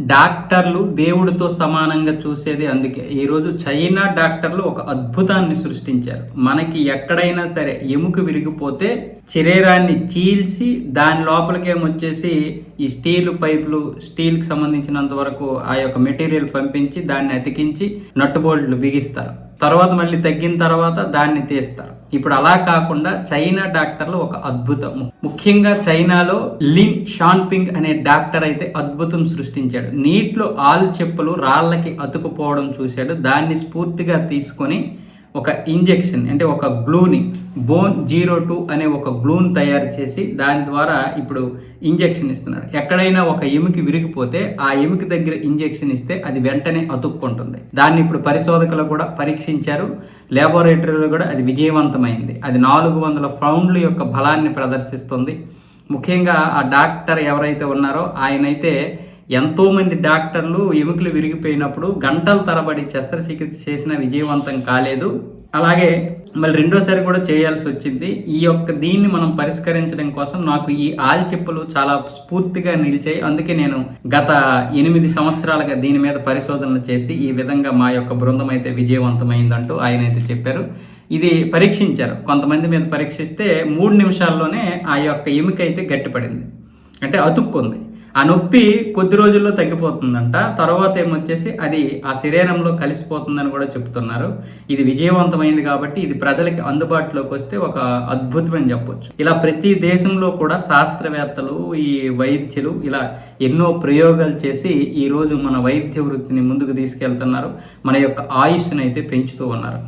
డాక్టర్లు దేవుడితో సమానంగా చూసేది అందుకే. ఈరోజు చైనా డాక్టర్లు ఒక అద్భుతాన్ని సృష్టించారు. మనకి ఎక్కడైనా సరే ఎముక విరిగిపోతే శరీరాన్ని చీల్చి దాని లోపలికేమొచ్చేసి ఈ స్టీల్ పైపులు స్టీల్కి సంబంధించినంత వరకు ఆ యొక్క మెటీరియల్ పంపించి దాన్ని అతికించి నట్టుబోల్ట్లు బిగిస్తారు. తర్వాత మళ్ళీ తగ్గిన తర్వాత దాన్ని తీస్తారు. ఇప్పుడు అలా కాకుండా చైనా డాక్టర్లు ఒక అద్భుతం. ముఖ్యంగా చైనాలో లిన్ షాన్పింగ్ అనే డాక్టర్ అయితే అద్భుతం సృష్టించాడు. నీటిలో ఆలు చెప్పులు రాళ్ళకి అతుకుపోవడం చూశాడు. దాన్ని స్ఫూర్తిగా తీసుకొని ఒక ఇంజెక్షన్ అంటే ఒక గ్లూని బోన్ జీరో టూ అనే ఒక గ్లూని తయారు చేసి దాని ద్వారా ఇప్పుడు ఇంజెక్షన్ ఇస్తున్నారు. ఎక్కడైనా ఒక ఎముకి విరిగిపోతే ఆ ఎముకి దగ్గర ఇంజెక్షన్ ఇస్తే అది వెంటనే అతుక్కుంటుంది. దాన్ని ఇప్పుడు పరిశోధకులు కూడా పరీక్షించారు. లాబొరేటరీలో కూడా అది విజయవంతమైంది. అది నాలుగు వందల పౌండ్ల యొక్క బలాన్ని ప్రదర్శిస్తుంది. ముఖ్యంగా ఆ డాక్టర్ ఎవరైతే ఉన్నారో ఆయనైతే ఎంతోమంది డాక్టర్లు ఎముకలు విరిగిపోయినప్పుడు గంటల తరబడి శస్త్రచికిత్స చేసిన విజయవంతం కాలేదు. అలాగే మళ్ళీ రెండోసారి కూడా చేయాల్సి వచ్చింది. ఈ యొక్క దీన్ని మనం పరిష్కరించడం కోసం నాకు ఈ ఆల్చిప్పలు చాలా స్ఫూర్తిగా నిలిచాయి. అందుకే నేను గత ఎనిమిది సంవత్సరాలుగా దీని మీద పరిశోధనలు చేసి ఈ విధంగా మా యొక్క బృందం అయితే విజయవంతమైందంటూ ఆయన అయితే చెప్పారు. ఇది పరీక్షించారు. కొంతమంది మీద పరీక్షిస్తే మూడు నిమిషాల్లోనే ఆ యొక్క ఎముక అయితే గట్టిపడింది. అంటే అతుక్కుంది. ఆ నొప్పి కొద్ది రోజుల్లో తగ్గిపోతుందంట. తర్వాత ఏమొచ్చేసి అది ఆ శరీరంలో కలిసిపోతుందని కూడా చెప్తున్నారు. ఇది విజయవంతమైంది కాబట్టి ఇది ప్రజలకి అందుబాటులోకి వస్తే ఒక అద్భుతమని చెప్పొచ్చు. ఇలా ప్రతి దేశంలో కూడా శాస్త్రవేత్తలు ఈ వైద్యులు ఇలా ఎన్నో ప్రయోగాలు చేసి ఈ రోజు మన వైద్య వృత్తిని ముందుకు తీసుకెళ్తున్నారు. మన యొక్క ఆయుష్ని అయితే పెంచుతూ ఉన్నారు.